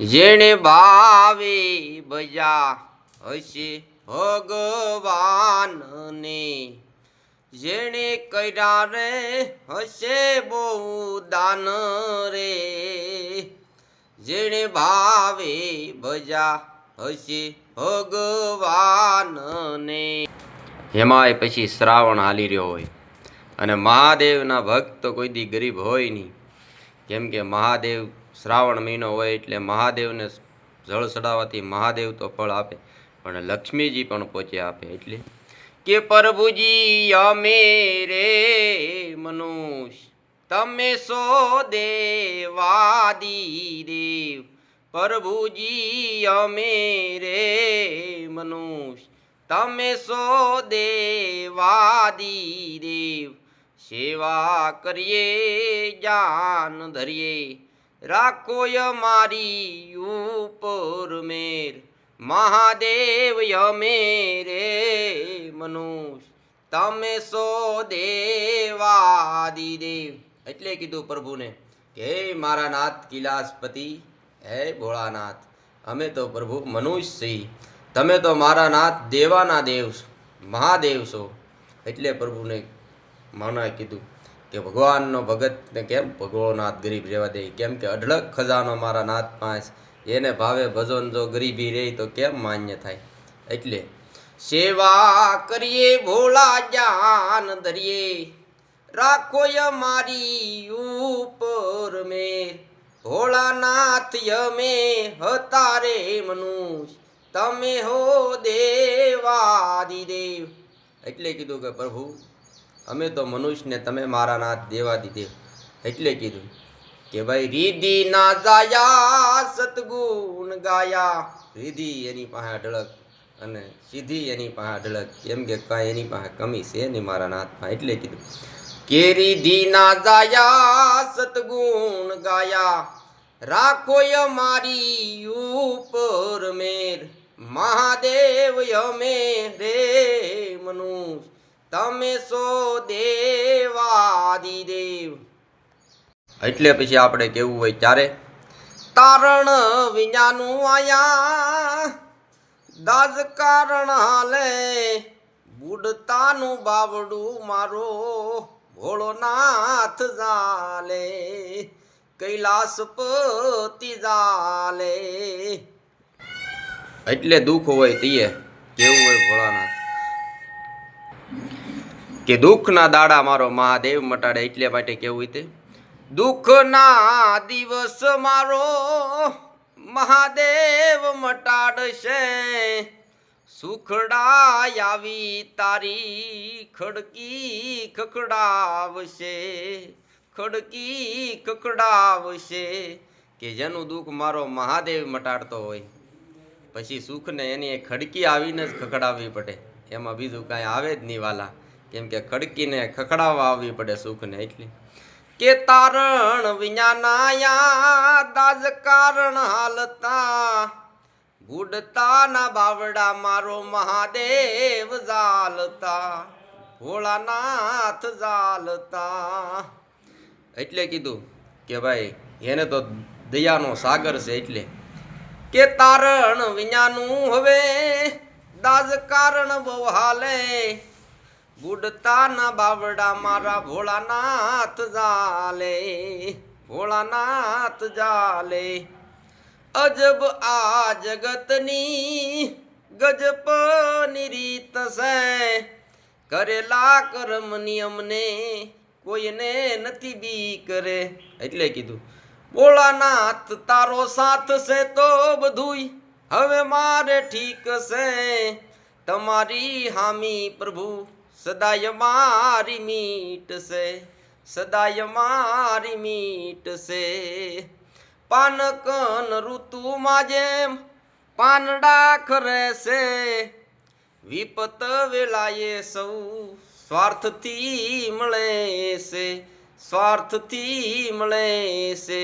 જેણે ભાવે ભજા હશે ભગવાનને. જેણે કર્યા રે હશે બહુ દાન રે. જેણે ભાવે ભજા હશે ભગવાનને. એમાંય પછી શ્રાવણ હાલી રહ્યો હોય. અને મહાદેવના ભક્ત કોઈ દી ગરીબ હોય નહીં. કેમ કે મહાદેવ શ્રાવણ મહિનો હોય એટલે મહાદેવને જળ ચડાવવાથી મહાદેવ તો ફળ આપે, પણ લક્ષ્મીજી પણ પોચે આપે એટલે કે પ્રભુજી, અમે રે મનુષ્ય, તમે સો દેવાદી દેવ. પ્રભુજી, અમે રે મનુષ્ય, તમે સો દેવાદી દેવ. સેવા કરીએ, જાન ધરીએ રાખો મારી ઉપર મેર. મહાદેવ યમે રે મનુષ તમે સો દેવાદી દેવ એટલે કીધું પ્રભુને કે, હે મારા નાથ કિલાસપતિ, હે ભોળાનાથ, અમે તો પ્રભુ મનુષ્ય છીએ. તમે તો મારા નાથ દેવાના દેવ મહાદેવ છો. એટલે પ્રભુને માના કીધું. કે ભગવાનનો ભગતને કેમ? ભગવોનાથ ગરીબ રહેવા દે. કેમ કે અઢળક ખજાનો મારા નાથ પાંચ એને ભાવે ભજન જો ગરીબી રહે તો કેમ માન્ય થાય? એટલે સેવા કરીએ, ભોળા જાન ધરીએ. રાખો મારી ઉપર મે ભોળાનાથ અમે હતા રે મનુષ્ય. તમે હો દેવાદિદેવ. એટલે કીધું કે પ્રભુ અમે તો મનુષ્યને તમે મારા નાથ દેવા દીધે. એટલે કીધું કે ભાઈ, રીધિ ના જાયા સતગુણ ગાયા. રીધિ એની પાસે અઢળક અને સીધી એની પાસે અઢળક. કેમ કે કાંઈ એની પાસે કમી છે નહીં મારા નાથમાં. એટલે કીધું કે રીધિ ના જાયા સતગુણ ગાયા. રાખો મારી ઉપર મેર મહાદેવ યમે રે મનુષ્ય. તમે સો દેવાદિદેવ. એટલે પછી આપણે કેવું હોય ત્યારે? તારણ વિඥાનું આયા. દાજ કારણ હાલે. બુડતાનું બાવડું મારો ભોળોનાથ જાલે કૈલાસપતિ જાલે એટલે દુઃખ હોય તીએ. કેવું હોય ભોળાનાથ? કે દુઃખના દાડા મારો મહાદેવ મટાડે એટલે માટે કેવું તે? દુઃખના દિવસ મારો મહાદેવ મટાડશે. સુખડા આવી તારી ખડકી ખકડાવશે ખડકી ખકડાવશે કે જેનું દુઃખ મારો મહાદેવ મટાડતો હોય, પછી સુખને એની ખડકી આવીને જ ખકડાવવી પડે. એમાં બીજું કાંઈ આવે જ નહીં વાલા. કેમ કે ખડકીને ખખડાવવા આવવી પડે સુખને એટલે. કે તારણ વિඥાનાયા દાજ કારણ હાલતા. બુડતાના બાવડા મારો મહાદેવ જાલતા ભોળાનાથ જાલતા એટલે કીધું કે ભાઈ, એને તો દયાનો સાગર છે એટલે. કે તારણ વિඥાનું હવે, દાજ કારણ બહુ હાલે. બુડતાના બાવડા મારા ભોળાનાથ જાલે ભોળાનાથ જાલે. અજબ આ જગતની ગજપની રીત છે. કરેલા કર્મ નિયમને કોઈને નથી બી કરે એટલે કીધું, ભોળાનાથ તારો સાથ છે તો બધુંય હવે મારે ઠીક છે. તમારી હામી પ્રભુ સદાય મારી મીટ સે, સદાય મારી મીટ છે પાનકન ઋતુમાં જેમ પાનડા ખરે છે વિપત વેલાએ સૌ સ્વાર્થથી મળે છે સ્વાર્થથી મળે છે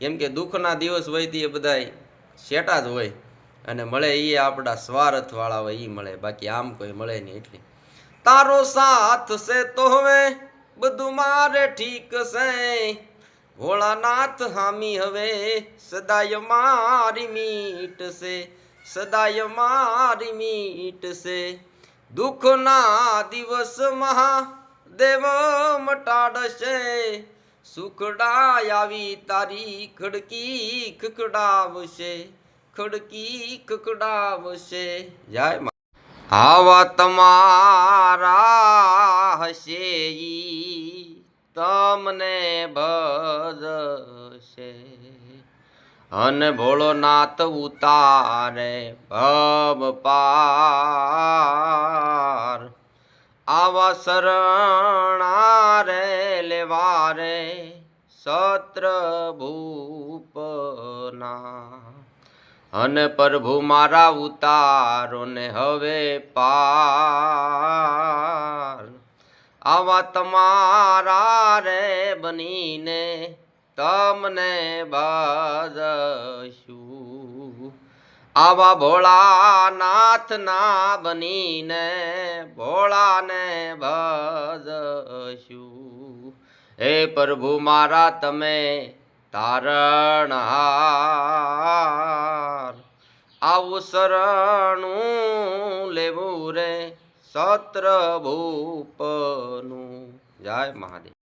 કેમ કે દુઃખના દિવસ હોય તે બધાય શેટા જ હોય, અને મળે એ આપણા સ્વાર્થવાળા હોય એ મળે, બાકી આમ કોઈ મળે નહીં એટલે. તારો સાથ છે તો હવે બધું મારે ઠીક છે. ભોળાનાથ હામી હવે સદાય મારી મીટ છે. સદાય મારી મીટ છે. દુઃખના દિવસ મહા દેવ મટાડશે. સુખડા આવી તારી ખડકી ખકડાવશે ખડકી ખકડાવશે જય આવા તમારા હશે તમને ભજશે અને ભોળોનાથ ઉતારે ભવ પાર. આવા શરણા રે લેવારે સત્ર ભૂપના અને પ્રભુ મારા ઉતારો ને હવે પાર. આવા તમારા રે બનીને તમને ભજશું આવા ભોળાનાથના બનીને ભોળાને ભજશું હે પ્રભુ મારા, તમે તારણહાર. આવું શરણું લેવું રે સત્ર ભૂપનું જય મહાદેવ.